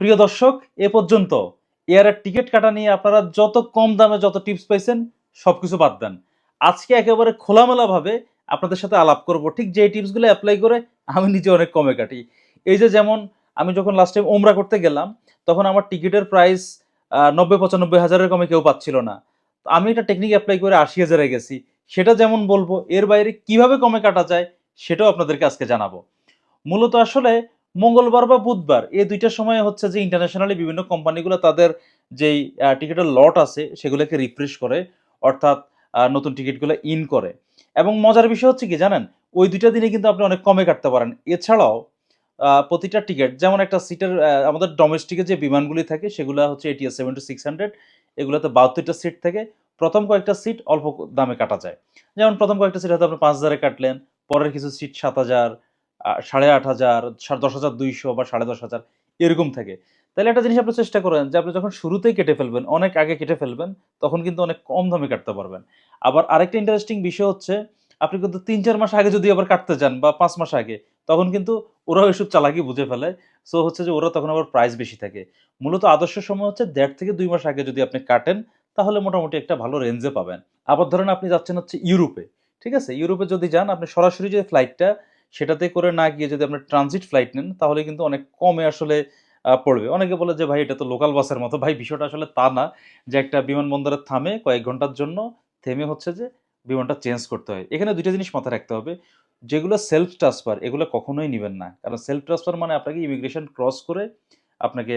প্রিয় দর্শক, এ পর্যন্ত এয়ারের টিকিট কাটা নিয়ে আপনারা যত কম দামে যত টিপস পাইছেন, সবকিছু বাদ দেন। আজকে একেবারে খোলামেলাভাবে আপনাদের সাথে আলাপ করব। ঠিক যে টিপসগুলো অ্যাপ্লাই করে, আমি নিজে অনেক কমে কাটি। এই যে যেমন, আমি যখন লাস্ট টাইম ওমরা করতে গেলাম, তখন আমার টিকিটের প্রাইস নব্বই পঁচানব্বই হাজারের কমে কেউ পাচ্ছিল না। আমি একটা টেকনিক অ্যাপ্লাই করে আশি হাজারে গেছি। সেটা যেমন বলব, এর বাইরে কীভাবে কমে কাটা যায়, সেটাও আপনাদেরকে আজকে জানাব। মূলত আসলে মঙ্গলবার বা বুধবার এই দুইটা সময় হচ্ছে যে ইন্টারন্যাশনালি বিভিন্ন কোম্পানিগুলো তাদের যেই টিকিটের লট আছে সেগুলোকে রিফ্রেশ করে, অর্থাৎ নতুন টিকিটগুলো ইন করে। এবং মজার বিষয় হচ্ছে কি জানেন? ওই দুইটা দিনে কিন্তু আপনি অনেক কমে কাটতে পারেন। এছাড়াও প্রতিটা টিকিট, যেমন একটা সিটের আমাদের ডোমেস্টিকে যে বিমানগুলি থাকে সেগুলো হচ্ছে ATS seven two six hundred এগুলোতে বাহাত্তরটা সিট থাকে। প্রথম কয়েকটা সিট অল্প দামে কাটা যায়। যেমন প্রথম কয়েকটা সিট হয়তো আপনি পাঁচ হাজারে কাটলেন, পরের কিছু সিট সাত হাজার সাড়ে আট হাজার দশ হাজার দুইশো বা সাড়ে দশ হাজার, এরকম থাকে। তাহলে একটা জিনিস আপনি চেষ্টা করেন যে আপনি যখন শুরুতেই কেটে ফেলবেন, অনেক আগে কেটে ফেলবেন, তখন কিন্তু অনেক কম দামে কাটতে পারবেন। আবার আরেকটা ইন্টারেস্টিং বিষয় হচ্ছে, আপনি কিন্তু তিন চার মাস আগে যদি আবার কাটতে যান বা পাঁচ মাস আগে, তখন কিন্তু ওরাও এসব চালাকি বুঝে ফেলে। সো হচ্ছে যে ওরা তখন আবার প্রাইস বেশি থাকে। মূলত আদর্শ সময় হচ্ছে দেড় থেকে দুই মাস আগে যদি আপনি কাটেন, তাহলে মোটামুটি একটা ভালো রেঞ্জে পাবেন। আবার ধরেন আপনি যাচ্ছেন হচ্ছে ইউরোপে, ঠিক আছে? ইউরোপে যদি যান, আপনি সরাসরি যে ফ্লাইটটা সেটাতে করে না গিয়ে যদি আপনি ট্রানজিট ফ্লাইট নেন, তাহলে কিন্তু অনেক কমে আসলে পড়বে। অনেকে বলে যে, ভাই, এটা তো লোকাল বাসের মতো। ভাই, বিষয়টা আসলে তা না যে, একটা বিমানবন্দরে থামে কয়েক ঘণ্টার জন্য থেমে হচ্ছে যে, বিমানটা চেঞ্জ করতে হয়। এখানে দুইটা জিনিস মাথায় রাখতে হবে। যেগুলো সেলফ ট্রান্সফার এগুলো কখনোই নেবেন না। কারণ সেলফ ট্রান্সফার মানে আপনাকে ইমিগ্রেশন ক্রস করে আপনাকে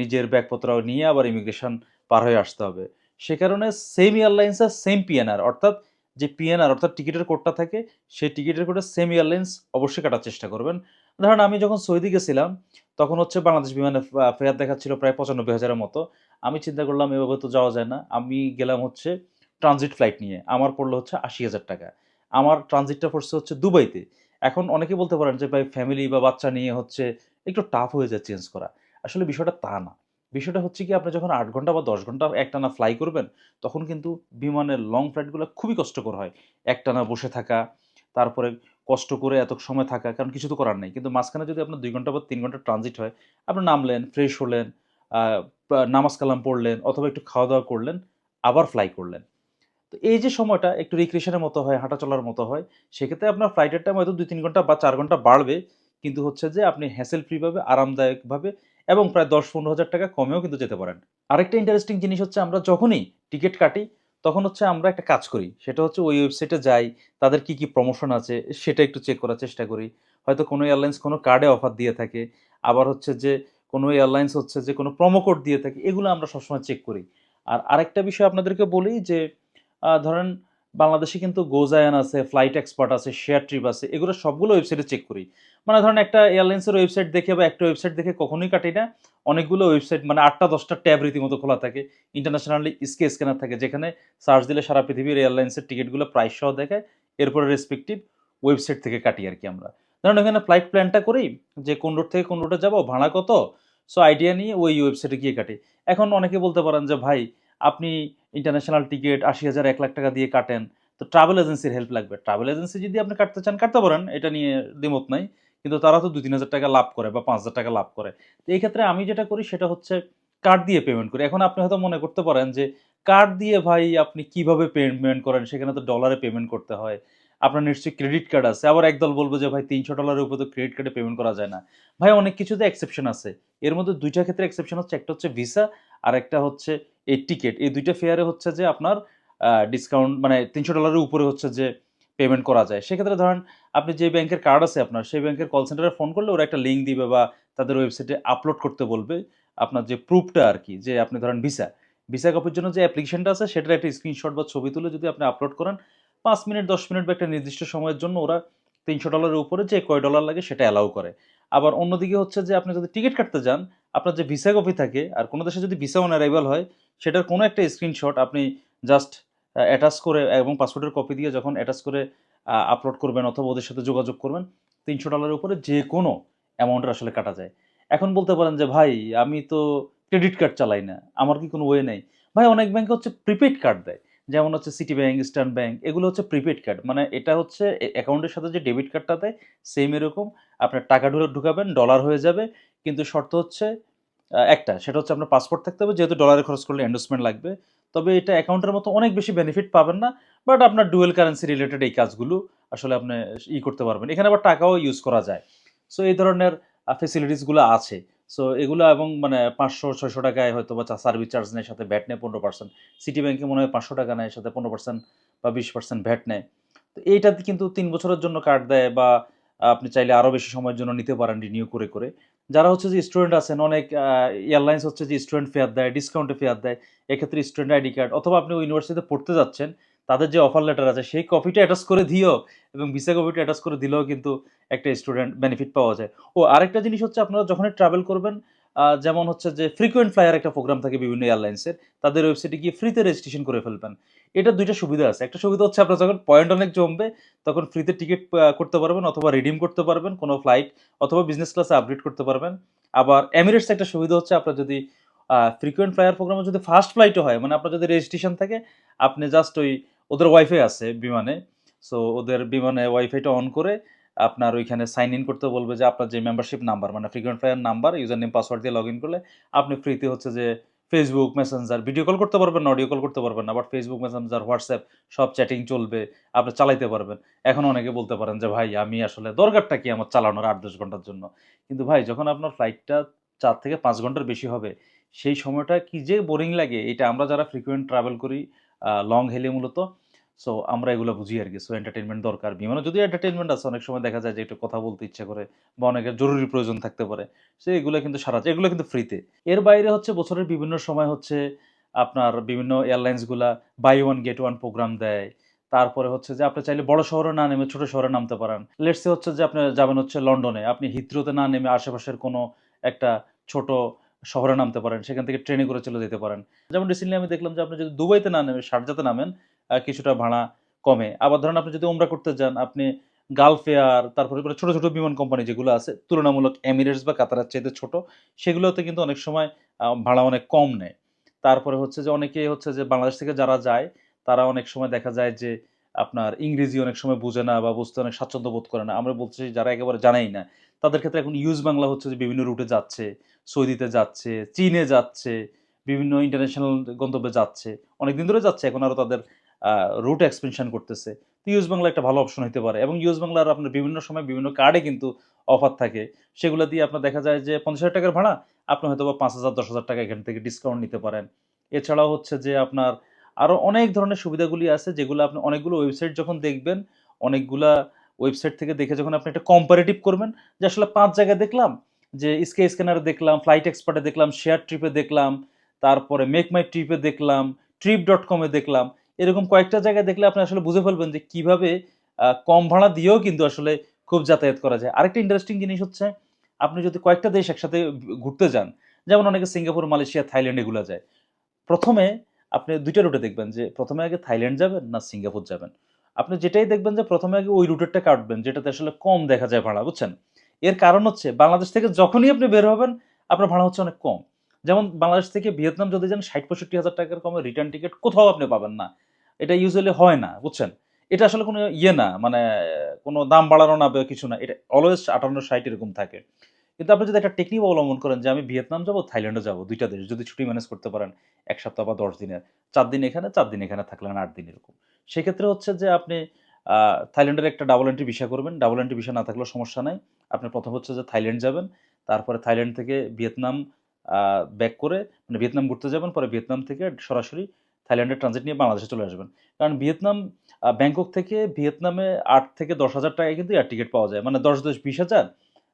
নিজের ব্যাগপত্র নিয়ে আবার ইমিগ্রেশন পার হয়ে আসতে হবে। সে কারণে সেম এয়ারলাইন্সের সেম পিএনআর অর্থাৎ যে পিএনআর অর্থাৎ টিকিটের কোডটা থাকে, সেই টিকিটের কোডে সেম এয়ারলাইন্স অবশ্যই কাটার চেষ্টা করবেন। ধরেন আমি যখন সৌদি গেছিলাম, তখন হচ্ছে বাংলাদেশ বিমানে ফেয়ার দেখাচ্ছিল প্রায় পঁচানব্বই হাজারের মতো। আমি চিন্তা করলাম, এভাবে তো যাওয়া যায় না। আমি গেলাম হচ্ছে ট্রানজিট ফ্লাইট নিয়ে। আমার পড়ল হচ্ছে আশি হাজার টাকা। আমার ট্রানজিটটা পড়ছে হচ্ছে দুবাইতে। এখন অনেকে বলতে পারেন যে, ভাই ফ্যামিলি বা বাচ্চা নিয়ে হচ্ছে একটু টাফ হয়ে যায় চেঞ্জ করা। আসলে বিষয়টা তা না। বিষয়টা হচ্ছে কি, আপনি যখন আট ঘণ্টা বা দশ ঘণ্টা একটানা ফ্লাই করবেন, তখন কিন্তু বিমানের লং ফ্লাইটগুলো খুবই কষ্টকর হয়। একটানা বসে থাকা, তারপরে কষ্ট করে এত সময় থাকা, কারণ কিছু তো করার নেই। কিন্তু মাঝখানে যদি আপনার দুই ঘণ্টা বা তিন ঘণ্টা ট্রানজিট হয়, আপনি নামলেন ফ্রেশ হলেন নামাজ কালাম পড়লেন, অথবা একটু খাওয়া দাওয়া করলেন, আবার ফ্লাই করলেন। তো এই যে সময়টা একটু রিক্রিয়েশনের মতো হয়, হাঁটা চলার মতো হয়, সেক্ষেত্রে আপনার ফ্লাইটের টাইম হয়তো দুই তিন ঘণ্টা বা চার ঘণ্টা বাড়বে। কিন্তু হচ্ছে যে আপনি হ্যাসেল ফ্রিভাবে আরামদায়কভাবে এবং প্রায় দশ পনেরো হাজার টাকা কমেও কিন্তু যেতে পারেন। আরেকটা ইন্টারেস্টিং জিনিস হচ্ছে আমরা যখনই টিকিট কাটি, তখন হচ্ছে আমরা একটা কাজ করি। সেটা হচ্ছে ওই ওয়েবসাইটে যাই, তাদের কি কি প্রমোশন আছে, সেটা একটু চেক করার চেষ্টা করি। হয়তো কোনো এয়ারলাইন্স কোনো কার্ডে অফার দিয়ে থাকে, আবার হচ্ছে যে কোনো এয়ারলাইন্স হচ্ছে যে কোনো প্রোমো কোড দিয়ে থাকে, এগুলো আমরা সবসময় চেক করি। আর আরেকটা বিষয় আপনাদেরকে বলি যে ধরেন বাংলাদেশে কিন্তু গোজায়ান আছে ফ্লাইট এক্সপার্ট আছে শেয়ার ট্রিপ আছে, এগুলো সবগুলো ওয়েবসাইটে চেক করি। মানে ধরেন একটা এয়ারলাইন্সের ওয়েবসাইট দেখে বা একটা ওয়েবসাইট দেখে কখনোই কাটি না, অনেকগুলো ওয়েবসাইট মানে আটটা, দশটা ট্যাব রীতিমতো খোলা থাকে ইন্টারন্যাশনালি স্কে স্ক্যানার থাকে, যেখানে সার্চ দিলে সারা পৃথিবীর এয়ারলাইন্সের টিকিটগুলো প্রাইস সহ দেখায়, এরপরে রেসপেক্টিভ ওয়েবসাইট থেকে কাটি আর কি আমরা। ধরেন ওখানে ফ্লাইট প্ল্যানটা করি, যে কোন রুট থেকে কোন রুটে যাব, ভাড়া কত? সো আইডিয়া নিয়ে ওই ওয়েবসাইটে গিয়ে কাটি। এখন অনেকে বলতে পারেন যে, ভাই আপনি ইন্টারন্যাশনাল টিকিট আশি হাজার, এক লাখ টাকা দিয়ে কাটেন, তো ট্রাভেল এজেন্সির হেল্প লাগবে। ট্রাভেল এজেন্সি যদি আপনি কাটতে চান, কাটতে পারেন, এটা নিয়ে দ্বিমত নাই। কিন্তু তারা তো দু তিন হাজার টাকা লাভ করে বা পাঁচ হাজার টাকা লাভ করে। তো এই ক্ষেত্রে আমি যেটা করি, সেটা হচ্ছে কার্ড দিয়ে পেমেন্ট করি। এখন আপনি হয়তো মনে করতে পারেন যে কার্ড দিয়ে ভাই আপনি কীভাবে পেমেন্ট করেন, সেখানে তো ডলারে পেমেন্ট করতে হয়। আপনার নিশ্চয়ই ক্রেডিট কার্ড আছে। আবার একদল বলব যে, ভাই, তিনশো ডলারের উপর তো ক্রেডিট কার্ডে পেমেন্ট করা যায় না। ভাই, অনেক কিছুতে এক্সেপশন আছে। এর মধ্যে দুইটা ক্ষেত্রে এক্সেপশন হচ্ছে, একটা হচ্ছে ভিসা আর একটা হচ্ছে এই টিকিট এই দুইটা ফেয়ারে হচ্ছে যে, আপনার ডিসকাউন্ট মানে তিনশো ডলারের উপরে হচ্ছে যে পেমেন্ট করা যায়। সেক্ষেত্রে ধরেন, আপনি যে ব্যাংকের কার্ড আছে আপনার, সেই ব্যাংকের কল সেন্টারে ফোন করলে ওরা একটা লিঙ্ক দিবে বা তাদের ওয়েবসাইটে আপলোড করতে বলবে আপনার যে প্রুফটা আর কি, যে আপনি ধরেন ভিসা ভিসা কপির জন্য যে অ্যাপ্লিকেশনটা আছে, সেটার একটা স্ক্রিনশট বা ছবি তুলে যদি আপনি আপলোড করেন পাঁচ মিনিট, দশ মিনিট বা একটা নির্দিষ্ট সময়ের জন্য ওরা তিনশো ডলারের উপরে যে কয় ডলার লাগে সেটা অ্যালাউ করে। আবার অন্যদিকে হচ্ছে যে আপনি যদি টিকিট কাটতে যান, আপনার যে ভিসা কপি থাকে আর কোনো দেশে যদি ভিসা অন অ্যারাইভাল হয়, সেটার কোনো একটা স্ক্রিনশট আপনি জাস্ট অ্যাটাচ করে এবং পাসপোর্টের কপি দিয়ে যখন অ্যাটাচ করে আপলোড করবেন অথবা ওদের সাথে যোগাযোগ করবেন, তিনশো ডলারের উপরে যে কোনো অ্যামাউন্টের আসলে কাটা যায়। এখন বলতে পারেন যে, ভাই, আমি তো ক্রেডিট কার্ড চালাই না, আমার কি কোনো ওয়ে নেই? ভাই, অনেক ব্যাংকে হচ্ছে প্রিপেড কার্ড দেয়। যেমন হচ্ছে সিটি ব্যাংক ইস্টার্ন ব্যাংক এগুলো হচ্ছে প্রিপেড কার্ড মানে এটা হচ্ছে অ্যাকাউন্টের সাথে যে ডেবিট কার্ডটা দেয় সেম এরকম। আপনার টাকা ঢুকে ঢুকাবেন ডলার হয়ে যাবে। কিন্তু শর্ত হচ্ছে একটা, সেটা হচ্ছে আপনার পাসপোর্ট থাকতে হবে, যেহেতু ডলারে খরচ করলে এন্ডোসমেন্ট লাগবে। তবে এটা অ্যাকাউন্টের মতো অনেক বেশি বেনিফিট পাবেন না বাট আপনার ডুয়েল কারেন্সি রিলেটেড এই কাজগুলো আসলে আপনি ই করতে পারবেন। এখানে আবার টাকাও ইউজ করা যায়। সো এই ধরনের ফেসিলিটিসগুলো আছে। সো এগুলো এবং মানে পাঁচশো, ছয়শো টাকায় হয়তো বা সার্ভিস চার্জ নেয়, সাথে ভ্যাট নেয় পনেরো পার্সেন্ট সিটি ব্যাংকে মনে হয় পাঁচশো টাকা নেয়, সাথে পনেরো পার্সেন্ট বা বিশ পার্সেন্ট ভ্যাট নেয়। তো এইটাতে কিন্তু তিন বছরের জন্য কার্ড দেয় বা আপনি চাইলে আরও বেশি সময়ের জন্য নিতে পারেন রিনিউ করে করে। যারা হচ্ছে যে স্টুডেন্ট আছেন, অনেক এয়ারলাইন্স হচ্ছে যে স্টুডেন্ট ফেয়ার দেয় ডিসকাউন্টে ফেয়ার দেয়, এক্ষেত্রে স্টুডেন্ট আইডি কার্ড অথবা আপনি ইউনিভার্সিটিতে পড়তে যাচ্ছেন তাদের যে অফার লেটার আছে, সেই কপিটা অ্যাটাচ করে দিও এবং ভিসা কপিটা অ্যাটাচ করে দিলেও কিন্তু একটা স্টুডেন্ট বেনিফিট পাওয়া যায়। ও আরেকটা জিনিস হচ্ছে আপনারা যখনই ট্রাভেল করবেন যেমন হচ্ছে যে ফ্রিকোয়েন্ট ফ্লায়ার একটা প্রোগ্রাম থাকে বিভিন্ন এয়ারলাইন্সের তাদের ওয়েবসাইটে গিয়ে ফ্রিতে রেজিস্ট্রেশন করে ফেলবেন। এটা দুইটা সুবিধা আছে। একটা সুবিধা হচ্ছে আপনার যখন পয়েন্ট অনেক জমবে, তখন ফ্রিতে টিকিট করতে পারবেন অথবা রিডিম করতে পারবেন, কোনো ফ্লাইট অথবা বিজনেস ক্লাসে আপডেট করতে পারবেন। আবার এমিরেটস একটা সুবিধা হচ্ছে আপনার যদি ফ্রিকোয়েন্ট ফ্লায়ার প্রোগ্রামে যদি ফার্স্ট ফ্লাইটও হয় মানে আপনার যদি রেজিস্ট্রেশন থাকে, আপনি জাস্ট ওই ওদের ওয়াইফাই আছে বিমানে। সো ওদের বিমানে ওয়াইফাইটা অন করে আপনার ওইখানে সাইন ইন করতে বলবে যে আপনার যে মেম্বারশিপ নাম্বার মানে frequent flyer number user name password দিয়ে লগ ইন করলে আপনি ফ্রিতে হচ্ছে যে ফেসবুক মেসেঞ্জার ভিডিও কল করতে পারবেন না অডিও কল করতে পারবেন না বাট ফেসবুক মেসেঞ্জার হোয়াটসঅ্যাপ সব চ্যাটিং চলবে, আপনি চালাইতে পারবেন। এখন অনেকে বলতে পারেন যে, ভাই, আমি আসলে দরকারটা কি আমার চালানোর আট, দশ ঘণ্টার জন্য? কিন্তু ভাই, যখন আপনার ফ্লাইটটা চার থেকে পাঁচ ঘণ্টার বেশি হবে, সেই সময়টা কি যে বোরিং লাগে, এটা আমরা যারা ফ্রিকুয়েন্ট ট্রাভেল করি লং হেলে মূলত। সো আমরা এগুলো বুঝি আর কি। সো এন্টারটেনমেন্ট দরকার। বিমানে যদি এন্টারটেনমেন্ট আছে, অনেক সময় দেখা যায় যে একটু কথা বলতে ইচ্ছা করে বা অনেকের জরুরি প্রয়োজন থাকতে পারে। সো এগুলো কিন্তু সারা এগুলো কিন্তু ফ্রিতে এর বাইরে হচ্ছে বছরের বিভিন্ন সময় হচ্ছে আপনার বিভিন্ন এয়ারলাইন্সগুলা buy one get one program দেয়। তারপরে হচ্ছে যে আপনি চাইলে বড় শহরে না নেমে ছোট শহরে নামতে পারেন। লেটসে হচ্ছে যে আপনি যাবেন হচ্ছে লন্ডনে। আপনি হিথ্রোতে না নেমে আশেপাশের কোনো একটা ছোট শহরে নামতে পারেন, সেখান থেকে ট্রেনে করে চলে যেতে পারেন। যেমন রিসেন্টলি আমি দেখলাম যে আপনি যদি দুবাইতে না নেমে শারজাতে নামেন কিছুটা ভাড়া কমে। আবার ধরেন আপনি যদি ওমরা করতে যান, আপনি গালফ এয়ার তারপরে ছোট ছোট বিমান কোম্পানি যেগুলো আছে, তুলনামূলক এমিরেটস বা কাতারের চাইতে ছোট, সেগুলোতে কিন্তু অনেক সময় ভাড়া অনেক কম নেয়। তারপরে হচ্ছে যে অনেকে হচ্ছে যে বাংলাদেশ থেকে যারা যায়, তারা অনেক সময় দেখা যায় যে আপনার ইংরেজি অনেক সময় বুঝে না বা বুঝতে অনেক স্বাচ্ছন্দ্য বোধ করে না। আমরা বলছি যারা একেবারে জানাই না। তাদের ক্ষেত্রে এখন ইউজ বাংলা হচ্ছে যে বিভিন্ন রুটে যাচ্ছে, সৌদিতে যাচ্ছে, চীনে যাচ্ছে, বিভিন্ন ইন্টারন্যাশনাল গন্তব্যে যাচ্ছে। অনেক দিন ধরে যাচ্ছে, এখন আরও তাদের রুট এক্সপেনশন করতেছে। তো ইউজ বাংলা একটা ভালো অপশন হতে পারে এবং ইউজ বাংলার আপনার বিভিন্ন সময় বিভিন্ন কার্ডে কিন্তু অফার থাকে। সেগুলো দিয়ে আপনার দেখা যায় যে পঞ্চাশ হাজার টাকার ভাড়া, আপনি হয়তো বা পাঁচ হাজার, দশ হাজার টাকা এখান থেকে ডিসকাউন্ট নিতে পারেন। এছাড়াও হচ্ছে যে আপনার আরও অনেক ধরনের সুবিধাগুলি আছে যেগুলো আপনি অনেকগুলো ওয়েবসাইট যখন দেখবেন, অনেকগুলা ওয়েবসাইট থেকে দেখে যখন আপনি একটা কম্পারেটিভ করবেন, যে আসলে পাঁচ জায়গায় দেখলাম, যে স্কে স্ক্যানারে দেখলাম ফ্লাইট এক্সপার্টে দেখলাম শেয়ার ট্রিপে দেখলাম, তারপরে মেক মাই ট্রিপে দেখলাম ট্রিপ ডট কমে দেখলাম, এরকম কয়েকটা জায়গায় দেখলে আপনি আসলে বুঝে ফেলবেন যে কীভাবে কম ভাড়া দিয়েও কিন্তু আসলে খুব যাতায়াত করা যায়। আরেকটা ইন্টারেস্টিং জিনিস হচ্ছে, আপনি যদি কয়েকটা দেশ একসাথে ঘুরতে যান, যেমন অনেকে সিঙ্গাপুর, মালয়েশিয়া, থাইল্যান্ড এগুলো যায়, প্রথমে আপনি দুইটা রুটে দেখবেন, যে প্রথমে আগে থাইল্যান্ড যাবেন না সিঙ্গাপুর যাবেন। আপনি যেটাই দেখবেন যে প্রথমে আগে ওই রুটেরটা কাটবেন, যেটাতে আসলে কম দেখা যায় ভাড়া, বুঝছেন? এর কারণ হচ্ছে বাংলাদেশ থেকে যখনই আপনি বের হবেন, আপনার ভাড়া হচ্ছে অনেক কম। যেমন বাংলাদেশ থেকে ভিয়েতনাম যদি যান ষাট পঁয়ষট্টি হাজার টাকার কমে রিটার্ন টিকিট কোথাও আপনি পাবেন না। এটা ইউজুয়ালি হয় না, বুঝছেন? এটা আসলে কোনো ইয়ে না মানে কোনো দাম বাড়ানো না কিছু না, এটা অলওয়েজ আটান্ন ষাট এরকম থাকে। কিন্তু আপনি যদি একটা টেকনিক অবলম্বন করেন যে আমি ভিয়েতনাম যাব, থাইল্যান্ডে যাব, দুইটা দেশ, যদি ছুটি ম্যানেজ করতে পারেন, এক সপ্তাহ বা দশ দিনের, চার দিন এখানে, চার দিন এখানে থাকলেন আট দিন এরকম। সেক্ষেত্রে হচ্ছে যে আপনি থাইল্যান্ডের একটা ডাবল এন্ট্রি ভিসা করবেন। ডাবল এন্ট্রি ভিসা না থাকলেও সমস্যা নাই। আপনি প্রথম হচ্ছে যে থাইল্যান্ড যাবেন, তারপরে থাইল্যান্ড থেকে ভিয়েতনাম ব্যাক করে মানে ভিয়েতনাম ঘুরতে যাবেন, পরে ভিয়েতনাম থেকে সরাসরি থাইল্যান্ডের ট্রানজিট নিয়ে বাংলাদেশে চলে আসবেন। কারণ ভিয়েতনাম ব্যাংকক থেকে ভিয়েতনামে আট থেকে দশ হাজার টাকায় কিন্তু এয়ার টিকিট পাওয়া যায়। মানে দশ দশ, বিশ হাজার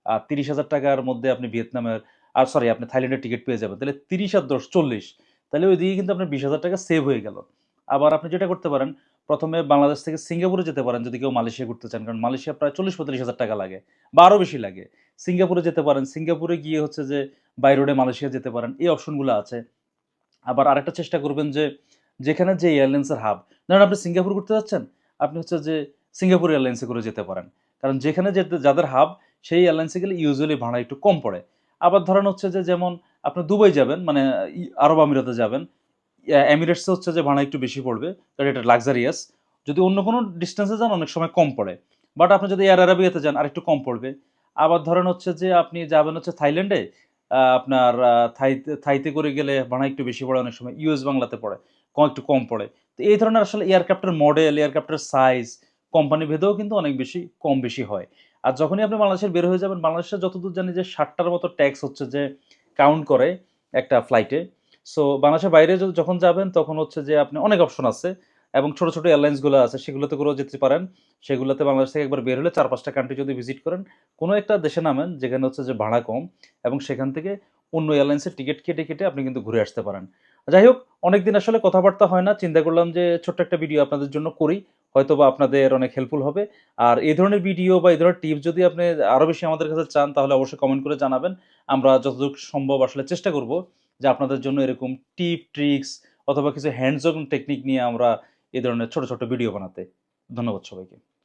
আর তিরিশ হাজার টাকার মধ্যে আপনি ভিয়েতনামের আর সরি আপনি থাইল্যান্ডের টিকিট পেয়ে যাবেন। তাহলে তিরিশ আর দশ, চল্লিশ, তাহলে ওই দিকে কিন্তু আপনার বিশ হাজার টাকা সেভ হয়ে গেল। আবার আপনি যেটা করতে পারেন প্রথমে বাংলাদেশ থেকে সিঙ্গাপুরে যেতে পারেন যদি কেউ মালয়েশিয়া ঘুরতে চান। কারণ মালয়েশিয়া প্রায় চল্লিশ পঁয়তাল্লিশ হাজার টাকা লাগে বা আরও বেশি লাগে। সিঙ্গাপুরে যেতে পারেন। সিঙ্গাপুরে গিয়ে হচ্ছে যে বাই রোডে মালয়েশিয়া যেতে পারেন। এই অপশনগুলো আছে। আবার আরেকটা চেষ্টা করবেন যে যেখানে যে এয়ারলাইন্সের হাব, ধরেন আপনি সিঙ্গাপুর ঘুরতে যাচ্ছেন, আপনি হচ্ছে যে সিঙ্গাপুর এয়ারলাইন্সে করে যেতে পারেন। কারণ যেখানে যেতে, যাদের হাব, সেই এয়ারলাইন্সে গেলে ইউজুয়ালি ভাড়া একটু কম পড়ে। আবার ধরেন হচ্ছে যে যেমন আপনি দুবাই যাবেন মানে আরব আমিরাতে যাবেন এমিরেটসে হচ্ছে যে ভাড়া একটু বেশি পড়বে কারণ এটা লাক্সারিয়াস যদি অন্য কোনো ডিস্টেন্সে যান, অনেক সময় কম পড়ে। বাট আপনি যদি এয়ার আরাবিয়াতে যান, আর একটু কম পড়বে। আবার ধরেন হচ্ছে যে আপনি যাবেন হচ্ছে থাইল্যান্ডে আপনার থাইতে থাইতে করে গেলে ভাড়া একটু বেশি পড়ে, অনেক সময় ইউএস বাংলাতে পড়ে, কম, একটু কম পড়ে। তো এই ধরনের আসলে এয়ারক্রাফটের মডেল এয়ারক্রাফটের সাইজ কোম্পানি ভেদেও কিন্তু অনেক বেশি, কম বেশি হয়। আর যখনই আপনি বাংলাদেশের বের হয়ে যাবেন, বাংলাদেশে যতদূর জানি যে ষাটটার মতো ট্যাক্স হচ্ছে যে কাউন্ট করে একটা ফ্লাইটে সো বাংলাদেশের বাইরে যখন যাবেন, তখন হচ্ছে যে আপনি অনেক অপশন আছে এবং ছোট ছোট এয়ারলাইন্সগুলো আছে, সেগুলোতে করেও যেতে পারেন। সেগুলোতে বাংলাদেশ থেকে একবার বের হলে চার পাঁচটা কান্ট্রি যদি ভিজিট করেন, কোনো একটা দেশে নামেন যেখানে হচ্ছে যে ভাড়া কম এবং সেখান থেকে অন্য এয়ারলাইন্সের টিকিট কেটে কেটে আপনি কিন্তু ঘুরে আসতে পারেন। যাই হোক, অনেকদিন আসলে কথাবার্তা হয় না। চিন্তা করলাম যে ছোট্ট একটা ভিডিও আপনাদের জন্য করি হয়তো বা আপনাদের অনেক হেল্পফুল হবে। আর এই ধরনের ভিডিও বা এই ধরনের টিপস যদি আপনি আরও বেশি আমাদের কাছে চান, তাহলে অবশ্যই কমেন্ট করে জানাবেন। আমরা যতটুকু সম্ভব আসলে চেষ্টা করব। যে আপনাদের জন্য এরকম টিপ, ট্রিক্স অথবা কিছু হ্যান্ডস টেকনিক নিয়ে আমরা এ ধরনের ছোট ছোট ভিডিও বানাতে। ধন্যবাদ সবাইকে।